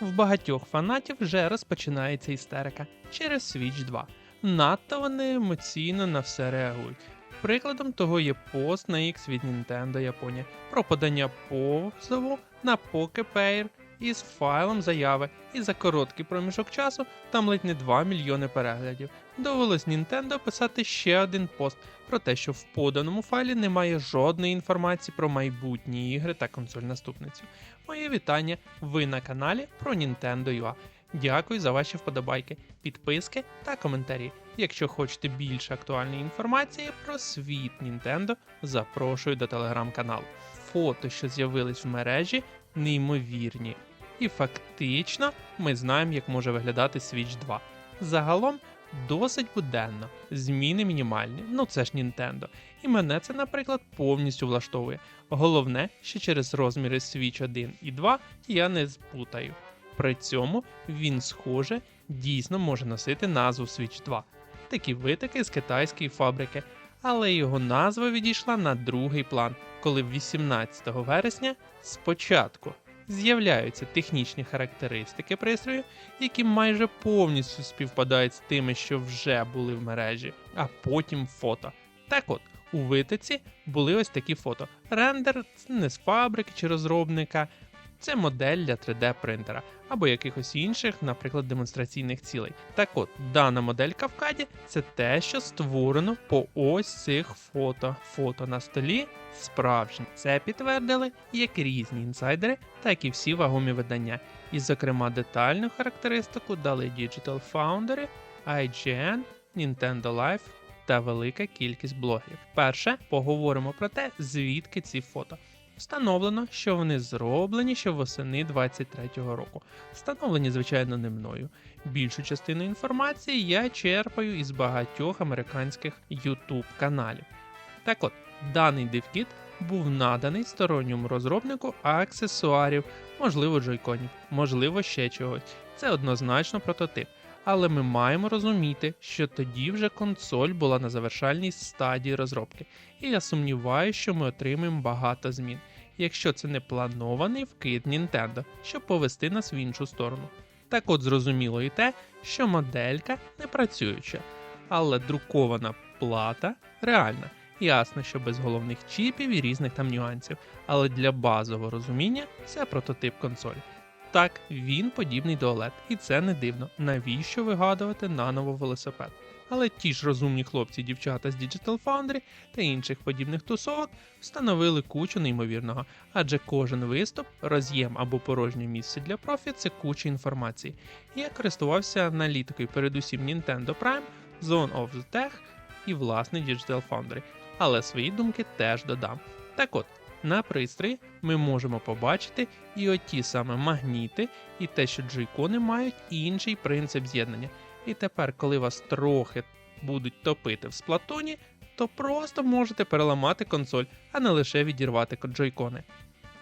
В багатьох фанатів вже розпочинається істерика через Switch 2. Надто вони емоційно на все реагують. Прикладом того є пост на X від Nintendo Японія про подання позову на PokePair із файлом заяви, і за короткий проміжок часу там ледь не 2 мільйони переглядів. Довелось Nintendo писати ще один пост про те, що в поданому файлі немає жодної інформації про майбутні ігри та консоль наступницю. Моє вітання, ви на каналі про Nintendo UA. Дякую за ваші вподобайки, підписки та коментарі. Якщо хочете більше актуальної інформації про світ Nintendo, запрошую до телеграм-каналу. Фото, що з'явились в мережі, неймовірні. І фактично ми знаємо, як може виглядати Switch 2. Загалом досить буденно, зміни мінімальні, ну це ж Nintendo. І мене це, наприклад, повністю влаштовує. Головне, що через розміри Switch 1 і 2 я не спутаю. При цьому він, схоже, дійсно може носити назву Switch 2. Такі витоки з китайської фабрики, але його назва відійшла на другий план, коли 18 вересня спочатку з'являються технічні характеристики пристрою, які майже повністю співпадають з тими, що вже були в мережі, а потім фото. Так от, у витоці були ось такі фото. Рендер не з фабрики чи розробника, це модель для 3D принтера або якихось інших, наприклад, демонстраційних цілей. Так от, дана моделька в каді це те, що створено по ось цих фото. Фото на столі справжні. Це підтвердили як різні інсайдери, так і всі вагомі видання. І, зокрема, детальну характеристику дали Digital Foundry, IGN, Nintendo Life та велика кількість блогерів. Перше поговоримо про те, звідки ці фото. Встановлено, що вони зроблені ще восени 23-го року. Встановлені, звичайно, не мною. Більшу частину інформації я черпаю із багатьох американських YouTube каналів. Так от, даний дивкіт був наданий сторонньому розробнику аксесуарів, можливо, джойконів, можливо, ще чогось. Це однозначно прототип. Але ми маємо розуміти, що тоді вже консоль була на завершальній стадії розробки, і я сумніваюся, що ми отримаємо багато змін, якщо це не планований вкид Nintendo, щоб повести нас в іншу сторону. Так от зрозуміло і те, що моделька не працююча, але друкована плата реальна. Ясно, що без головних чіпів і різних там нюансів, але для базового розуміння це прототип консолі. Так, він подібний до OLED, і це не дивно. Навіщо вигадувати наново велосипед? Але ті ж розумні хлопці, дівчата з Digital Foundry та інших подібних тусовок встановили кучу неймовірного, адже кожен виступ, роз'єм або порожнє місце для профі це куча інформації. Я користувався аналітикою передусім Nintendo Prime, Zone of the Tech і власне Digital Foundry, але свої думки теж додам. Так от, на пристрої ми можемо побачити і оті саме магніти, і те, що джойкони мають інший принцип з'єднання. І тепер, коли вас трохи будуть топити в сплатоні, то просто можете переламати консоль, а не лише відірвати джойкони.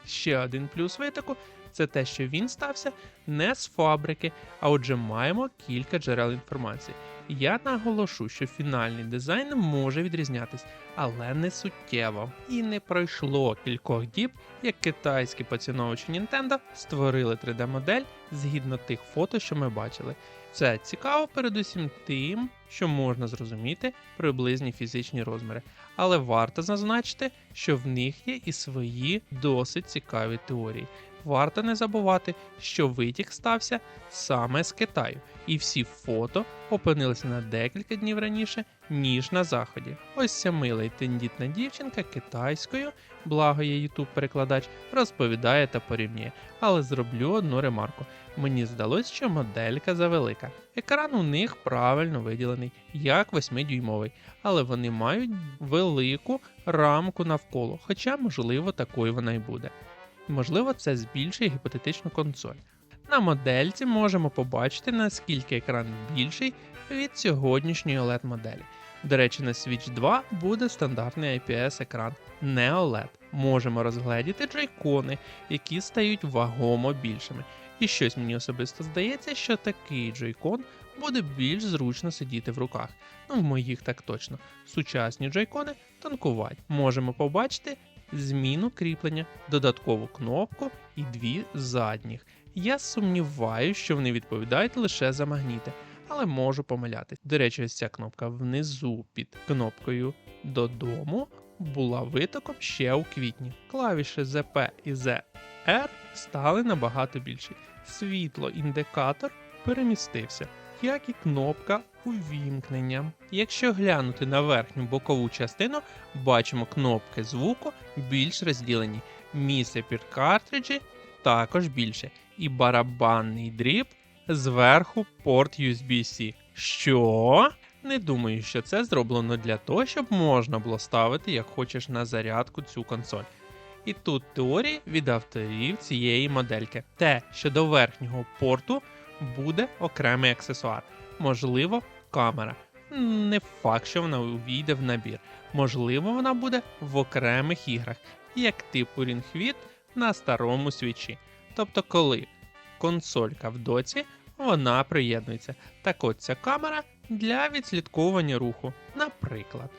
Ще один плюс витоку це те, що він стався не з фабрики, а отже маємо кілька джерел інформації. Я наголошу, що фінальний дизайн може відрізнятись, але не суттєво. І не пройшло кількох діб, як китайські поціновувачі Nintendo створили 3D-модель згідно тих фото, що ми бачили. Це цікаво передусім тим, що можна зрозуміти приблизні фізичні розміри, але варто зазначити, що в них є і свої досить цікаві теорії. Варто не забувати, що витік стався саме з Китаю, і всі фото опинилися на декілька днів раніше, ніж на заході. Ось ця мила й тендітна дівчинка китайською, благо є ютуб перекладач, розповідає та порівнює. Але зроблю одну ремарку. Мені здалось, що моделька завелика. Екран у них правильно виділений, як 8-дюймовий, але вони мають велику рамку навколо, хоча, можливо, такою вона й буде. Можливо, це збільшує гіпотетичну консоль. На модельці можемо побачити, наскільки екран більший від сьогоднішньої OLED моделі. До речі, на Switch 2 буде стандартний IPS екран, не OLED. Можемо розгледіти джойкони, які стають вагомо більшими. І щось мені особисто здається, що такий джойкон буде більш зручно сидіти в руках. Ну, в моїх так точно. Сучасні джойкони тонкуваті. Можемо побачити зміну кріплення, додаткову кнопку і дві задніх. Я сумніваюся, що вони відповідають лише за магніти, але можу помилятись. До речі, ось ця кнопка внизу під кнопкою додому була витоком ще у квітні. Клавіші ZP і ZR стали набагато більші. Світло-індикатор перемістився, як і кнопка увімкнення. Якщо глянути на верхню бокову частину, бачимо кнопки звуку більш розділені. Місце під картриджі також більше. І барабанний дріб зверху порт USB-C. Що? Не думаю, що це зроблено для того, щоб можна було ставити, як хочеш, на зарядку цю консоль. І тут теорії від авторів цієї модельки. Те, що до верхнього порту буде окремий аксесуар, можливо, камера. Не факт, що вона увійде в набір. Можливо, вона буде в окремих іграх, як типу Fit на старому свічі. Тобто, коли консолька в доці, вона приєднується. Так от ця камера для відслідковування руху. Наприклад.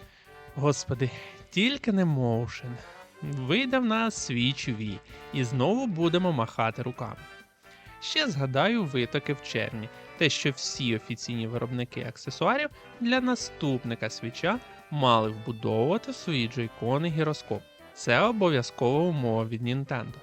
Господи, тільки не моушен. Вийде в нас Switch V, і знову будемо махати руками. Ще згадаю витоки в червні, те, що всі офіційні виробники аксесуарів для наступника свіча мали вбудовувати в свої джойкони гіроскоп. Це обов'язкова умова від Nintendo.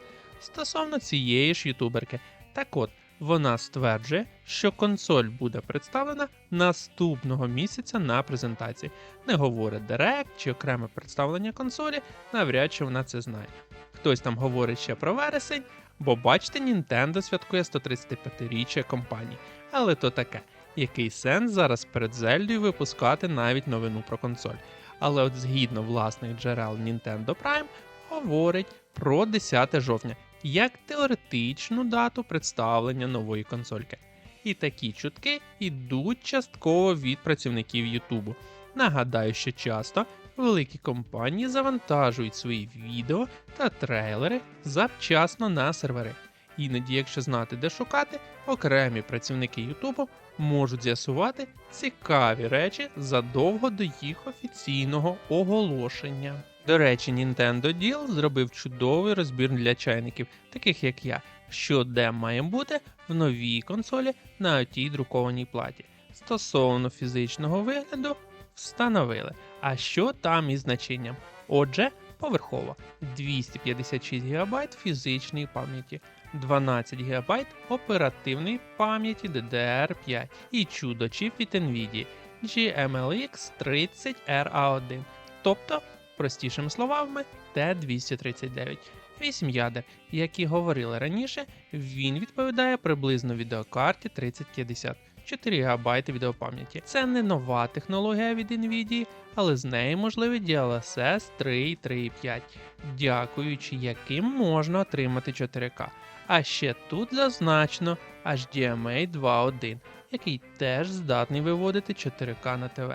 Стосовно цієї ж ютуберки, так от вона стверджує, що консоль буде представлена наступного місяця на презентації. Не говорить директ чи окреме представлення консолі, навряд чи вона це знає. Хтось там говорить ще про вересень, бо бачите, Nintendo святкує 135-річчя компанії. Але то таке, який сенс зараз перед Зельдою випускати навіть новину про консоль. Але от згідно власних джерел Nintendo Prime говорить про 10 жовтня як теоретичну дату представлення нової консольки. І такі чутки йдуть частково від працівників Ютубу. Нагадаю, що часто великі компанії завантажують свої відео та трейлери завчасно на сервери. Іноді, якщо знати, де шукати, окремі працівники Ютубу можуть з'ясувати цікаві речі задовго до їх офіційного оголошення. До речі, Nintendo Deal зробив чудовий розбір для чайників, таких як я, що де має бути в новій консолі на отій друкованій платі. Стосовно фізичного вигляду, встановили. А що там із значенням? Отже, поверхово 256 ГБ фізичної пам'яті, 12 ГБ оперативної пам'яті DDR5 і чудо чіп від NVIDIA GMLX 30RA1, тобто, простішими словами, T239. 8 ядер, як і говорили раніше, він відповідає приблизно відеокарті 3050. 4 ГБ відеопам'яті. Це не нова технологія від NVIDIA, але з нею можливий DLSS 3.3.5, дякуючи яким можна отримати 4К. А ще тут зазначено HDMI 2.1, який теж здатний виводити 4К на ТВ.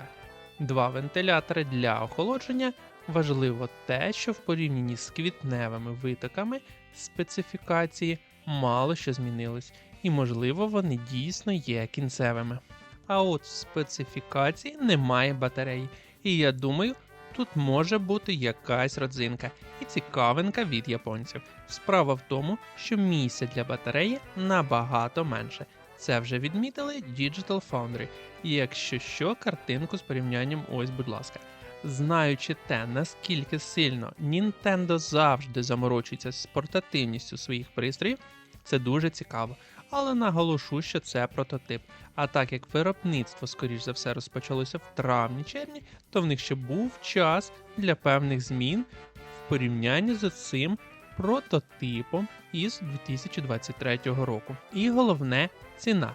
Два вентилятори для охолодження. Важливо те, що в порівнянні з квітневими витоками специфікації мало що змінилось, і можливо вони дійсно є кінцевими. А от в специфікації немає батареї, і я думаю, тут може бути якась родзинка і цікавинка від японців. Справа в тому, що місця для батареї набагато менше. Це вже відмітили Digital Foundry. Якщо що, картинку з порівнянням ось, будь ласка. Знаючи те, наскільки сильно Nintendo завжди заморочується з портативністю своїх пристроїв, це дуже цікаво. Але наголошу, що це прототип. А так як виробництво, скоріш за все, розпочалося в травні-червні, то в них ще був час для певних змін в порівнянні з цим прототипом із 2023 року. І головне ціна.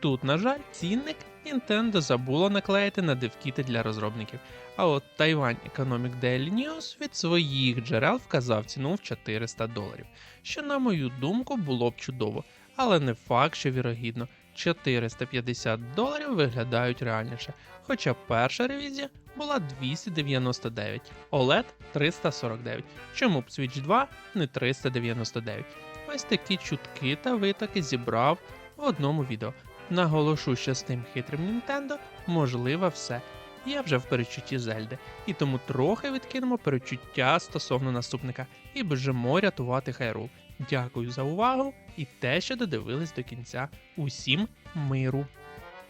Тут, на жаль, цінник Nintendo забула наклеїти на девкіти для розробників. А от Taiwan Economic Daily News від своїх джерел вказав ціну в 400 доларів, що, на мою думку, було б чудово, але не факт, що вірогідно. 450 доларів виглядають реальніше, хоча перша ревізія була 299, OLED 349. Чому б Switch 2 не 399? Ось такі чутки та витоки зібрав в одному відео. Наголошу, що з тим хитрим Nintendo можливо все. Я вже в перечутті Зельди, і тому трохи відкинемо перечуття стосовно наступника і бежимо рятувати Хайрул. Дякую за увагу і те, що додивились до кінця. Усім миру!